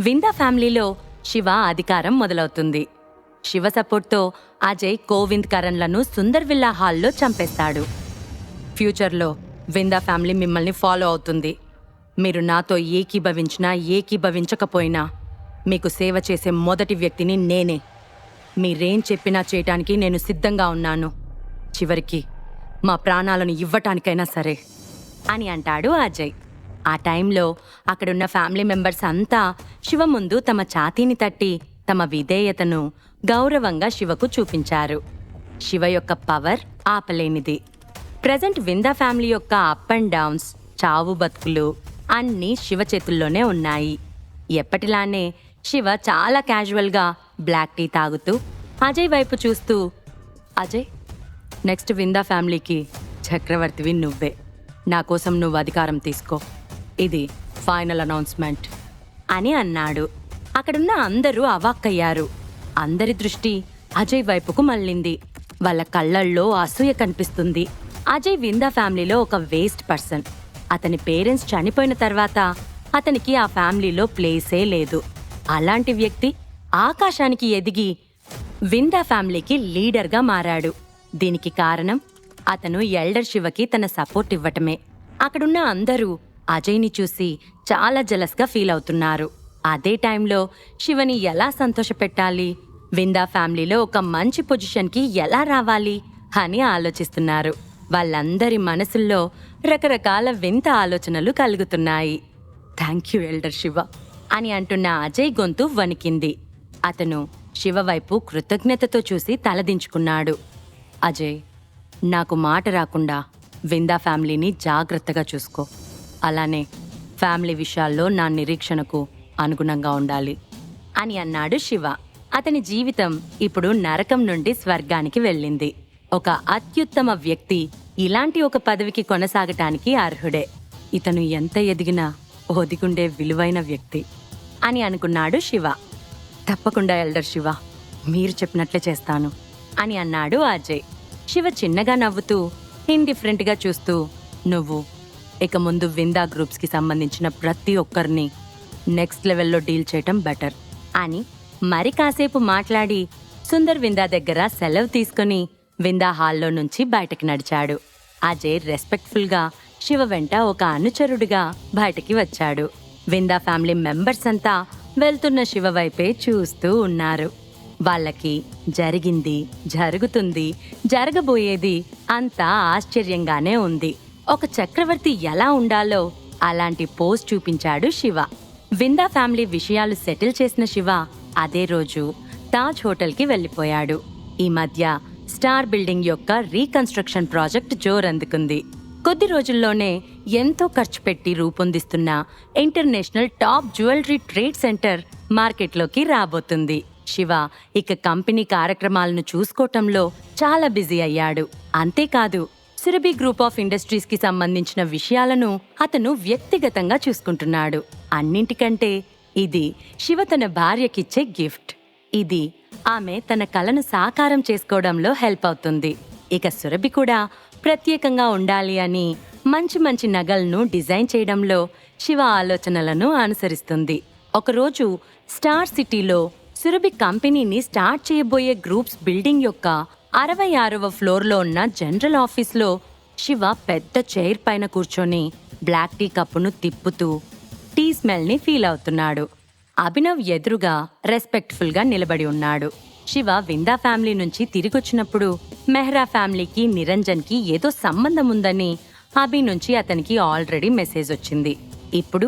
విందా ఫ్యామిలీలో శివ అధికారం మొదలవుతుంది. శివ సపోర్ట్తో అజయ్ కోవింద్ కరణ్లను సుందర్ విల్లా హాల్లో చంపేస్తాడు. ఫ్యూచర్లో విందా ఫ్యామిలీ మిమ్మల్ని ఫాలో అవుతుంది. మీరు నాతో ఏకీభవించినా ఏకీభవించకపోయినా మీకు సేవ చేసే మొదటి వ్యక్తిని నేనే. మీరేం చెప్పినా చేయటానికి నేను సిద్ధంగా ఉన్నాను. చివరికి మా ప్రాణాలను ఇవ్వటానికైనా సరే అని అంటాడు అజయ్. ఆ టైంలో అక్కడున్న ఫ్యామిలీ మెంబర్స్ అంతా శివ ముందు తమ ఛాతీని తట్టి తమ విధేయతను గౌరవంగా శివకు చూపించారు. శివ యొక్క పవర్ ఆపలేనిది. ప్రజెంట్ విందా ఫ్యామిలీ యొక్క అప్ అండ్ డౌన్స్ చావు బతుకులు అన్నీ శివ చేతుల్లోనే ఉన్నాయి. ఎప్పటిలానే శివ చాలా క్యాజువల్గా బ్లాక్ టీ తాగుతూ అజయ్ వైపు చూస్తూ అజయ్ నెక్స్ట్ విందా ఫ్యామిలీకి చక్రవర్తివి నువ్వే. నా కోసం నువ్వు అధికారం తీసుకో. ఇది ఫైనల్ అనౌన్స్మెంట్. అని అన్నాడు. అక్కడున్న అందరూ అవాక్కయ్యారు. అందరి దృష్టి అజయ్ వైపుకు మళ్ళింది. వాళ్ళ కళ్ళల్లో అసూయ కనిపిస్తుంది. అజయ్ విందా ఫ్యామిలీలో ఒక వేస్ట్ పర్సన్. అతని పేరెంట్స్ చనిపోయిన తర్వాత అతనికి ఆ ఫ్యామిలీలో ప్లేసే లేదు. అలాంటి వ్యక్తి ఆకాశానికి ఎదిగి విందా ఫ్యామిలీకి లీడర్గా మారాడు. దీనికి కారణం అతను ఎల్డర్ శివకి తన సపోర్ట్ ఇవ్వటమే. అక్కడున్న అందరూ అజయ్ని చూసి చాలా జలస్గా ఫీల్ అవుతున్నారు. అదే టైంలో శివని ఎలా సంతోషపెట్టాలి? విందా ఫ్యామిలీలో ఒక మంచి పొజిషన్కి ఎలా రావాలి అని ఆలోచిస్తున్నారు. వాళ్ళందరి మనసుల్లో రకరకాల వింత ఆలోచనలు కలుగుతున్నాయి. థ్యాంక్ యూ ఎల్డర్ శివ అని అంటున్న అజయ్ గొంతు వణికింది. అతను శివ వైపు కృతజ్ఞతతో చూసి తలదించుకున్నాడు. అజయ్ నాకు మాట రాకుండా విందా ఫ్యామిలీని జాగ్రత్తగా చూసుకో. అలానే ఫ్యామిలీ విషయాల్లో నా నిరీక్షణకు అనుగుణంగా ఉండాలి. అని అన్నాడు శివ. అతని జీవితం ఇప్పుడు నరకం నుండి స్వర్గానికి వెళ్ళింది. ఒక అత్యుత్తమ వ్యక్తి ఇలాంటి ఒక పదవికి కొనసాగటానికి అర్హుడే. ఇతను ఎంత ఎదిగినా ఒదిగుండే విలువైన వ్యక్తి అని అనుకున్నాడు శివ. తప్పకుండా ఎల్డర్ శివ. మీరు చెప్పినట్లే చేస్తాను అని అన్నాడు అజయ్ శివ చిన్నగా నవ్వుతూ ఇండిఫరెంట్గా చూస్తూ నువ్వు ఇక ముందు విందా గ్రూప్స్కి సంబంధించిన ప్రతి ఒక్కరిని నెక్స్ట్ లెవెల్లో డీల్ చేయటం బెటర్. అని మరి కాసేపు మాట్లాడి సుందర్ విందా దగ్గర సెలవు తీసుకుని విందా హాల్లో నుంచి బయటకి నడిచాడు. అజయ్ రెస్పెక్ట్ఫుల్గా శివ వెంట ఒక అనుచరుడిగా బయటకి వచ్చాడు. విందా ఫ్యామిలీ మెంబర్స్ అంతా వెళ్తున్న శివ వైపే చూస్తూ ఉన్నారు. వాళ్ళకి జరిగింది జరుగుతుంది జరగబోయేది అంతా ఆశ్చర్యంగానే ఉంది. ఒక చక్రవర్తి ఎలా ఉండాలో అలాంటి పోస్ట్ చూపించాడు శివ. విందా ఫ్యామిలీ విషయాలు సెటిల్ చేసిన శివ అదే రోజు తాజ్ హోటల్కి వెళ్ళిపోయాడు. ఈ మధ్య స్టార్ బిల్డింగ్ యొక్క రీకన్స్ట్రక్షన్ ప్రాజెక్ట్ జోరందుకుంది కొద్ది రోజుల్లోనే ఎంతో ఖర్చు పెట్టి రూపొందిస్తున్న international top jewellery trade centre మార్కెట్లోకి రాబోతుంది. శివ ఇక కంపెనీ కార్యక్రమాలను చూసుకోవటంలో చాలా బిజీ అయ్యాడు. అంతేకాదు సురభి గ్రూప్ ఆఫ్ ఇండస్ట్రీస్కి సంబంధించిన విషయాలను అతను వ్యక్తిగతంగా చూసుకుంటున్నాడు. అన్నింటికంటే ఇది శివ తన భార్యకిచ్చే గిఫ్ట్. ఇది ఆమె తన కలను సాకారం చేసుకోవడంలో హెల్ప్ అవుతుంది. ఇక సురభి కూడా ప్రత్యేకంగా ఉండాలి అని మంచి మంచి నగలను డిజైన్ చేయడంలో శివ ఆలోచనలను అనుసరిస్తుంది. ఒకరోజు స్టార్ సిటీలో సురభి కంపెనీని స్టార్ట్ చేయబోయే గ్రూప్స్ బిల్డింగ్ యొక్క అరవై ఆరవ ఫ్లోర్లో ఉన్న జనరల్ ఆఫీస్లో శివ పెద్ద చైర్ పైన కూర్చొని బ్లాక్ టీ కప్పును తిప్పుతూ టీ స్మెల్ని ఫీల్ అవుతున్నాడు. అభినవ్ ఎదురుగా రెస్పెక్ట్ఫుల్గా నిలబడి ఉన్నాడు. శివ విందా ఫ్యామిలీ నుంచి తిరిగొచ్చినప్పుడు మెహ్రా ఫ్యామిలీకి నిరంజన్కి ఏదో సంబంధం ఉందని అభి నుంచి అతనికి ఆల్రెడీ మెసేజ్ వచ్చింది. ఇప్పుడు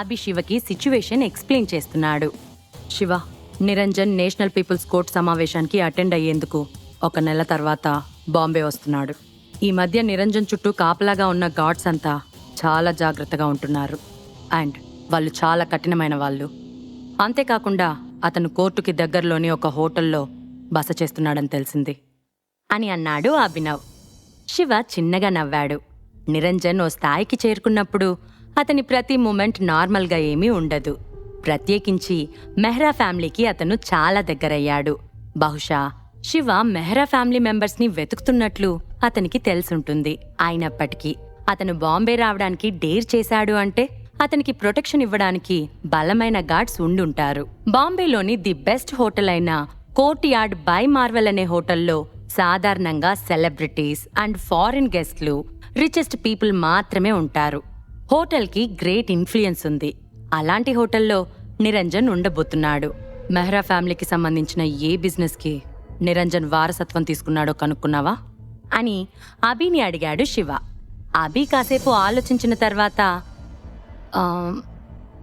అభి శివకి సిచ్యువేషన్ ఎక్స్ప్లెయిన్ చేస్తున్నాడు. Shiva Niranjan national people's court సమావేశానికి అటెండ్ అయ్యేందుకు ఒక నెల తర్వాత బాంబే వస్తున్నాడు. ఈ మధ్య నిరంజన్ చుట్టూ కాపలాగా ఉన్న గాడ్స్ అంతా చాలా జాగ్రత్తగా ఉంటున్నారు. అండ్ వాళ్ళు చాలా కఠినమైన వాళ్ళు. అంతేకాకుండా అతను కోర్టుకి దగ్గరలోని ఒక హోటల్లో బస చేస్తున్నాడని తెలిసింది. అని అన్నాడు అభినవ్. శివ చిన్నగా నవ్వాడు. నిరంజన్ ఓ స్థాయికి చేరుకున్నప్పుడు అతని ప్రతి మూమెంట్ నార్మల్గా ఏమీ ఉండదు. ప్రత్యేకించి మెహ్రా ఫ్యామిలీకి అతను చాలా దగ్గరయ్యాడు. బహుశా శివ మెహ్రా ఫ్యామిలీ మెంబర్స్ని వెతుకుతున్నట్లు అతనికి తెలుసుంటుంది. అయినప్పటికీ అతను బాంబే రావడానికి డేర్ చేశాడు అంటే అతనికి ప్రొటెక్షన్ ఇవ్వడానికి బలమైన గార్డ్స్ ఉండుంటారు. బాంబేలోని ది బెస్ట్ హోటల్ అయిన కోర్ట్ యార్డ్ బై మార్వెల్ అనే హోటల్లో సాధారణంగా సెలబ్రిటీస్ అండ్ ఫారిన్ గెస్ట్లు రిచెస్ట్ పీపుల్ మాత్రమే ఉంటారు. హోటల్కి గ్రేట్ ఇన్ఫ్లుయెన్స్ ఉంది. అలాంటి హోటల్లో నిరంజన్ ఉండబోతున్నాడు. మెహ్రా ఫ్యామిలీకి సంబంధించిన ఏ బిజినెస్కి నిరంజన్ వారసత్వం తీసుకున్నాడో కనుక్కున్నావా? అని అభిని అడిగాడు శివ. అభి కాసేపు ఆలోచించిన తర్వాత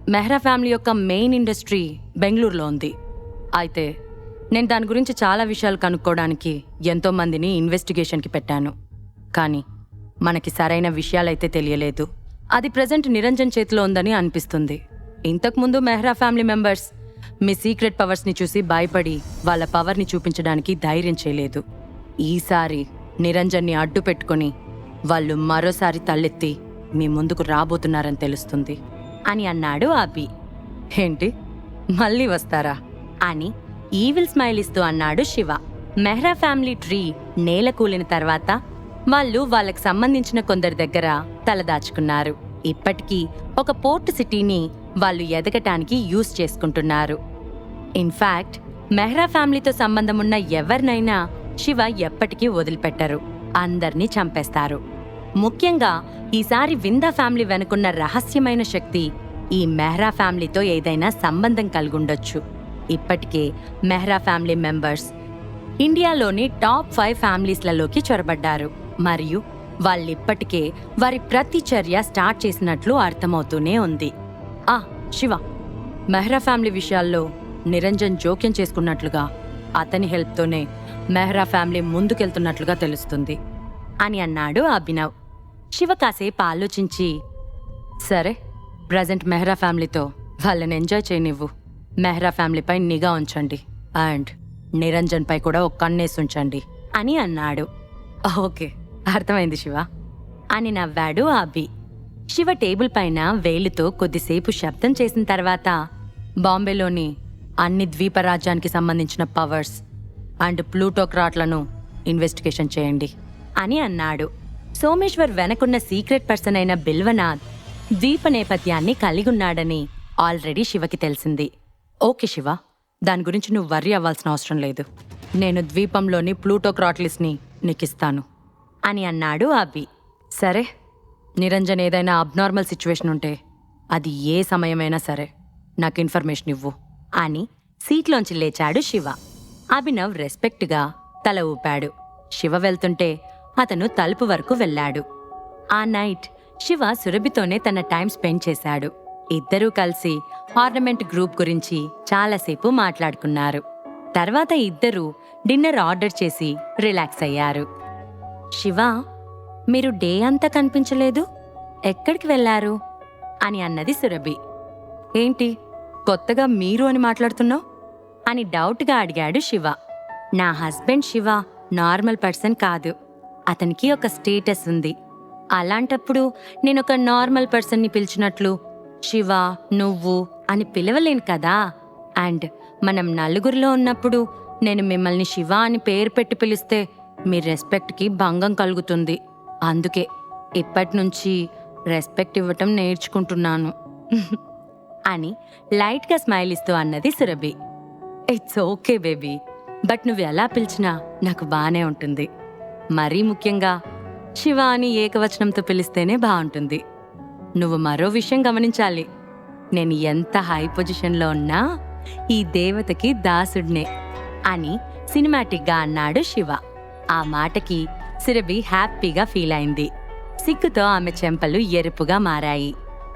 మెహ్రా ఫ్యామిలీ యొక్క మెయిన్ ఇండస్ట్రీ బెంగళూరులో ఉంది. అయితే నేను దాని గురించి చాలా విషయాలు కనుక్కోవడానికి ఎంతో మందిని ఇన్వెస్టిగేషన్కి పెట్టాను. కానీ మనకి సరైన విషయాలైతే తెలియలేదు. అది ప్రజెంట్ నిరంజన్ చేతిలో ఉందని అనిపిస్తుంది. ఇంతకుముందు మెహ్రా ఫ్యామిలీ మెంబర్స్ మీ సీక్రెట్ పవర్స్ని చూసి భయపడి వాళ్ళ పవర్ని చూపించడానికి ధైర్యం చేయలేదు. ఈసారి నిరంజన్ని అడ్డు పెట్టుకుని వాళ్ళు మరోసారి తలెత్తి మీ ముందుకు రాబోతున్నారని తెలుస్తుంది. అని అన్నాడు అభి. ఏంటి? మళ్ళీ వస్తారా? అని ఈవిల్ స్మైల్ ఇస్తూ అన్నాడు శివ. మెహ్రా ఫ్యామిలీ ట్రీ నేల కూలిన తర్వాత వాళ్ళు వాళ్ళకి సంబంధించిన కొందరి దగ్గర తలదాచుకున్నారు ఇప్పటికీ ఒక పోర్ట్ సిటీని వాళ్ళు ఎదగటానికి యూజ్ చేసుకుంటున్నారు. ఇన్ఫ్యాక్ట్ మెహ్రా ఫ్యామిలీతో సంబంధం ఉన్న ఎవరినైనా శివ ఎప్పటికీ వదిలిపెట్టరు. అందర్నీ చంపేస్తారు. ముఖ్యంగా ఈసారి విందా ఫ్యామిలీ వెనుకున్న రహస్యమైన శక్తి ఈ మెహ్రా ఫ్యామిలీతో ఏదైనా సంబంధం కలిగుండొచ్చు. ఇప్పటికే మెహ్రా ఫ్యామిలీ మెంబర్స్ ఇండియాలోని టాప్ ఫైవ్ ఫ్యామిలీస్లలోకి చొరబడ్డారు. మరియు వాళ్ళిప్పటికే వారి ప్రతి చర్య స్టార్ట్ చేసినట్లు అర్థమవుతూనే ఉంది. ఆ శివ. మెహ్రా ఫ్యామిలీ విషయాల్లో నిరంజన్ జోక్యం చేసుకున్నట్లుగా అతని హెల్ప్తోనే మెహ్రా ఫ్యామిలీ ముందుకెళ్తున్నట్లుగా తెలుస్తుంది అని అన్నాడు అభినవ్. శివ కాసేపు ఆలోచించి సరే ప్రజెంట్ మెహ్రా ఫ్యామిలీతో వాళ్ళని ఎంజాయ్ చేయనివ్వు. మెహ్రా ఫ్యామిలీపై నిఘా ఉంచండి అండ్ నిరంజన్ పై కూడా ఒక కన్నేసి ఉంచండి అని అన్నాడు. ఓకే అర్థమైంది శివ అని నవ్వాడు అభి. శివ టేబుల్ పైన వేలుతో కొద్దిసేపు శబ్దం చేసిన తర్వాత బాంబేలోని అన్ని ద్వీపరాజ్యానికి సంబంధించిన పవర్స్ అండ్ ప్లూటోక్రాట్లను ఇన్వెస్టిగేషన్ చేయండి అని అన్నాడు. సోమేశ్వర్ వెనకున్న సీక్రెట్ పర్సన్ అయిన బిల్వనాథ్ ద్వీప నేపథ్యాన్ని కలిగున్నాడని ఆల్రెడీ శివకి తెలిసింది. ఓకే శివ దాని గురించి నువ్వు వర్రీ అవ్వాల్సిన అవసరం లేదు. నేను ద్వీపంలోని ప్లూటోక్రాట్లిస్ని నీకిస్తాను అని అన్నాడు అభి. సరే నిరంజన్ ఏదైనా అబ్నార్మల్ సిచ్యువేషన్ ఉంటే అది ఏ సమయమైనా సరే నాకు ఇన్ఫర్మేషన్ ఇవ్వు. అని సీట్లోంచి లేచాడు శివ. అభినవ్ రెస్పెక్ట్గా తల ఊపాడు. శివ వెళ్తుంటే అతను తలుపు వరకు వెళ్ళాడు. ఆ నైట్ శివ సురభితోనే తన టైం స్పెండ్ చేశాడు. ఇద్దరూ కలిసి ఆర్నమెంట్ గ్రూప్ గురించి చాలాసేపు మాట్లాడుకున్నారు. తర్వాత ఇద్దరూ డిన్నర్ ఆర్డర్ చేసి రిలాక్స్ అయ్యారు. శివ మీరు డే అంతా కనిపించలేదు? ఎక్కడికి వెళ్ళారు? అని అన్నది సురభి. ఏంటి కొత్తగా మీరు అని మాట్లాడుతున్నావు? అని డౌట్గా అడిగాడు శివ. నా హస్బెండ్ శివ నార్మల్ పర్సన్ కాదు. అతనికి ఒక స్టేటస్ ఉంది. అలాంటప్పుడు నేను ఒక నార్మల్ పర్సన్ని పిలిచినట్లు శివ నువ్వు అని పిలవలేను కదా? అండ్ మనం నలుగురిలో ఉన్నప్పుడు నేను మిమ్మల్ని శివ అని పేరు పెట్టి పిలిస్తే మీ రెస్పెక్ట్కి భంగం కలుగుతుంది. అందుకే ఇప్పటి నుంచి రెస్పెక్ట్ ఇవ్వటం నేర్చుకుంటున్నాను. అని లైట్గా స్మైల్ ఇస్తూ అన్నది Surabhi. It's okay baby but నువ్వు ఎలా పిలిచినా నాకు బాగానే ఉంటుంది. మరీ ముఖ్యంగా శివ అని ఏకవచనంతో పిలిస్తేనే బాగుంటుంది. నువ్వు మరో విషయం గమనించాలి. నేను ఎంత హై పొజిషన్లో ఉన్నా ఈ దేవతకి దాసుడినే అని సినిమాటిక్గా అన్నాడు శివ. ఆ మాటకి సిరభి హ్యాపీగా ఫీల్ అయింది. సిగ్గుతో ఆమె చెంపలు ఎరుపుగా మారాయి.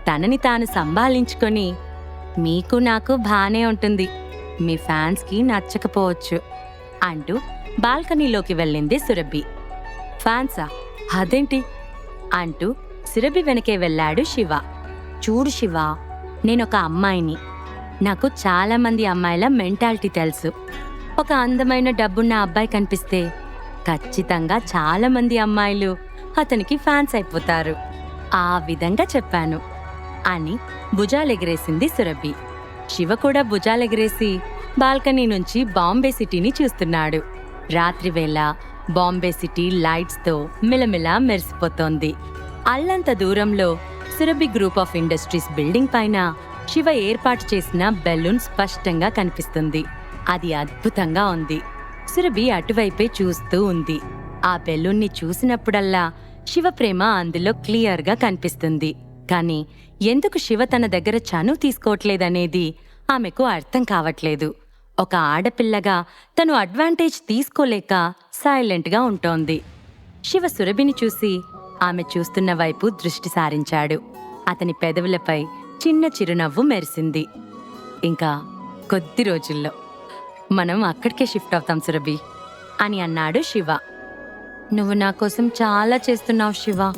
తనని తాను సంభాళించుకొని మీకు నాకు బానే ఉంటుంది. మీ ఫ్యాన్స్కి నచ్చకపోవచ్చు అంటూ బాల్కనీలోకి వెళ్ళింది సురభి. ఫ్యాన్సా? అదేంటి? అంటూ సురభి వెనకే వెళ్ళాడు శివ. చూడు శివ నేనొక అమ్మాయిని. నాకు చాలామంది అమ్మాయిల మెంటాలిటీ తెలుసు. ఒక అందమైన డబ్బున్న అబ్బాయి కనిపిస్తే ఖచ్చితంగా చాలా మంది అమ్మాయిలు అతనికి ఫ్యాన్స్ అయిపోతారు. ఆ విధంగా చెప్పాను. అని భుజాలెగిరేసింది సురభి. శివ కూడా భుజాలెగిరేసి బాల్కనీ నుంచి బాంబే సిటీని చూస్తున్నాడు. రాత్రివేళ బాంబే సిటీ లైట్స్తో మిలమిలా మెరిసిపోతోంది. అల్లంత దూరంలో Surabhi group of industries building పైన శివ ఏర్పాటు చేసిన బెలూన్ స్పష్టంగా కనిపిస్తుంది. అది అద్భుతంగా ఉంది. సురభి అటువైపే చూస్తూ ఉంది. ఆ బెలూన్ని చూసినప్పుడల్లా శివ ప్రేమ అందులో క్లియర్గా కనిపిస్తుంది. కానీ ఎందుకు శివ తన దగ్గర చనువు తీసుకోవట్లేదనేది ఆమెకు అర్థం కావట్లేదు. ఒక ఆడపిల్లగా తను అడ్వాంటేజ్ తీసుకోలేక సైలెంట్గా ఉంటోంది. శివ సురభిని చూసి ఆమె చూస్తున్న వైపు దృష్టి సారించాడు. అతని పెదవులపై చిన్న చిరునవ్వు మెరిసింది. ఇంకా కొద్ది రోజుల్లో మనం అక్కడికే షిఫ్ట్ అవుతాం సురభి అని అన్నాడు శివ. నువ్వు నా కోసం చాలా చేస్తున్నావు శివ.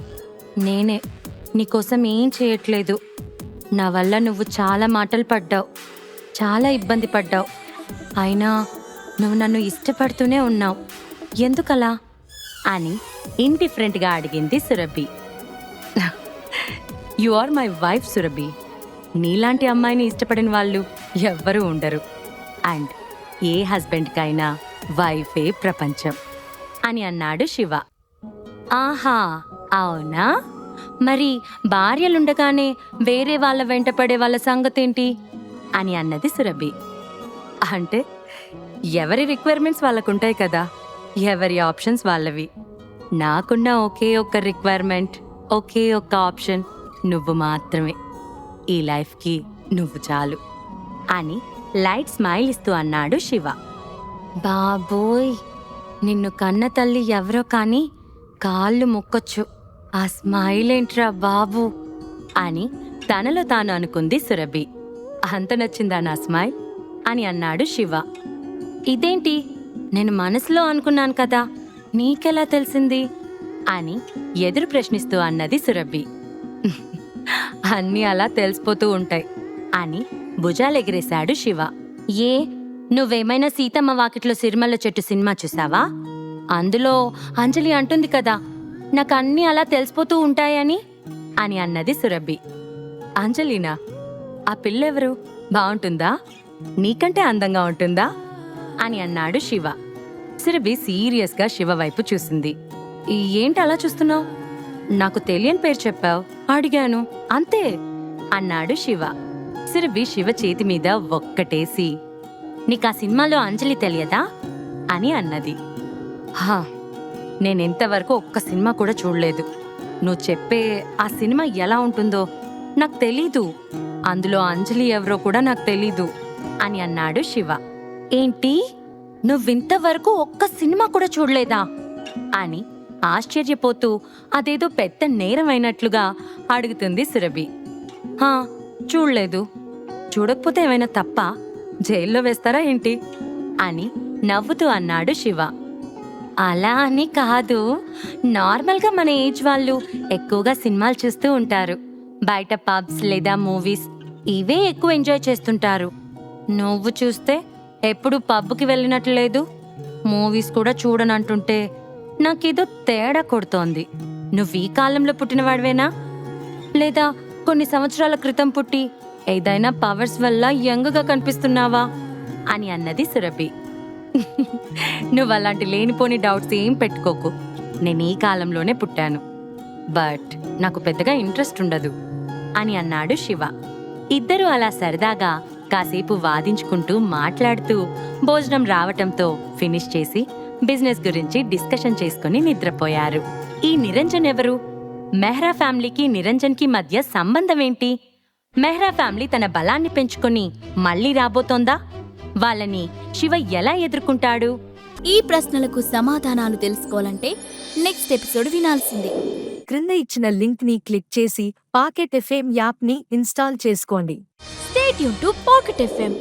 నేనే నీకోసం ఏం చేయట్లేదు. నా వల్ల నువ్వు చాలా మాటలు పడ్డావు. చాలా ఇబ్బంది పడ్డావు. అయినా నువ్వు నన్ను ఇష్టపడుతూనే ఉన్నావు. ఎందుకలా? అని ఇండిఫరెంట్గా అడిగింది Surabhi. You are my wife Surabhi. నీలాంటి అమ్మాయిని ఇష్టపడిన వాళ్ళు ఎవ్వరూ ఉండరు. అండ్ ఏ హస్బెండ్కైనా వైఫే ప్రపంచం అని అన్నాడు శివ. ఆహా అవునా? మరి భార్యలుండగానే వేరే వాళ్ళ వెంటపడే వాళ్ళ సంగతేంటి? అని అన్నది సురభి. అంటే ఎవరి రిక్వైర్మెంట్స్ వాళ్ళకుంటాయి కదా? ఎవరి ఆప్షన్స్ వాళ్ళవి? నాకున్న ఒకే ఒక్క రిక్వైర్మెంట్ ఒకే ఒక్క ఆప్షన్ నువ్వు మాత్రమే. ఈ లైఫ్కి నువ్వు చాలు. అని లైట్ స్మైల్ ఇస్తూ అన్నాడు శివ. బాబోయ్ నిన్ను కన్న తల్లి ఎవరో కానీ కాళ్ళు మొక్కొచ్చు. ఆ స్మైల్ ఏంట్రా బాబు? అని తనలో తాను అనుకుంది సురభి. అంత నచ్చిందా నా స్మైల్? అని అన్నాడు శివ. ఇదేంటి? నేను మనసులో అనుకున్నాను కదా నీకెలా తెలిసింది? అని ఎదురు ప్రశ్నిస్తూ అన్నది సురభి. అన్నీ అలా తెలిసిపోతూ ఉంటాయి అని భుజాలెగిరేశాడు శివ. ఏ నువ్వేమైనా సీతమ్మ వాకిట్లో సిరిమల్ల చెట్టు సినిమా చూసావా అందులో అంజలి అంటుంది కదా నాకు అన్నీ అలా తెలిసిపోతూ ఉంటాయని అని అన్నది సురభి. అంజలినా ఆ పిల్లెవరు? బాగుంటుందా నీకంటే అందంగా ఉంటుందా? అని అన్నాడు శివ. సురభి సీరియస్గా శివ వైపు చూసింది. ఏంటి అలా చూస్తున్నావు? నాకు తెలియని పేరు చెప్పావు. అడిగాను. అంతే అన్నాడు శివ. సురభి శివ చేతి మీద ఒక్కటేసి నీకు ఆ సినిమాలో అంజలి తెలియదా? అని అన్నది. హా నేనెంతవరకు ఒక్క సినిమా కూడా చూడలేదు. నువ్వు చెప్పే ఆ సినిమా ఎలా ఉంటుందో నాకు తెలీదు. అందులో అంజలి ఎవరో కూడా నాకు తెలీదు అని అన్నాడు శివ. ఏంటి? నువ్వింతవరకు ఒక్క సినిమా కూడా చూడలేదా? అని ఆశ్చర్యపోతూ అదేదో పెద్ద నేరమైనట్లుగా అడుగుతుంది సురభి. హా చూడలేదు. చూడకపోతే ఏమైనా తప్ప జైల్లో వేస్తారా ఏంటి? అని నవ్వుతూ అన్నాడు శివ. అలా అని కాదు. నార్మల్గా మన ఏజ్ వాళ్ళు ఎక్కువగా సినిమాలు చూస్తూ ఉంటారు. బయట పబ్స్ లేదా మూవీస్ ఇవే ఎక్కువ ఎంజాయ్ చేస్తుంటారు. నువ్వు చూస్తే ఎప్పుడు పబ్కి వెళ్ళినట్లు లేదు. మూవీస్ కూడా చూడనంటుంటే నాకేదో తేడా కొడుతోంది. నువ్వు ఈ కాలంలో పుట్టినవాడివేనా? లేదా కొన్ని సంవత్సరాల క్రితం పుట్టి ఏదైనా పవర్స్ వల్ల యంగ్గా కనిపిస్తున్నావా? అని అన్నది సురభి. నువ్వు అలాంటి లేనిపోని డౌట్స్ ఏం పెట్టుకోకు. నేను ఈ కాలంలోనే పుట్టాను. బట్ నాకు పెద్దగా ఇంట్రెస్ట్ ఉండదు అని అన్నాడు శివ. ఇద్దరూ అలా సరదాగా కాసేపు వాదించుకుంటూ మాట్లాడుతూ భోజనం రావటంతో ఫినిష్ చేసి బిజినెస్ గురించి డిస్కషన్ చేసుకుని నిద్రపోయారు. ఈ నిరంజన్ ఎవరు? మెహ్రా ఫ్యామిలీకి నిరంజన్కి మధ్య సంబంధం ఏంటి? మెహ్రా ఫ్యామిలీ తన బలాన్ని పెంచుకొని మళ్ళీ రాబోతోందా? వాళ్ళని శివ ఎలా ఎదుర్కొంటాడు? ఈ ప్రశ్నలకు సమాధానాలు తెలుసుకోవాలంటే నెక్స్ట్ ఎపిసోడ్ వినాల్సిందే. క్రింద ఇచ్చిన లింక్ని క్లిక్ చేసి పాకెట్ ఎఫ్ఎం యాప్ని ఇన్స్టాల్ చేసుకోండి. Stay tuned to pocket FM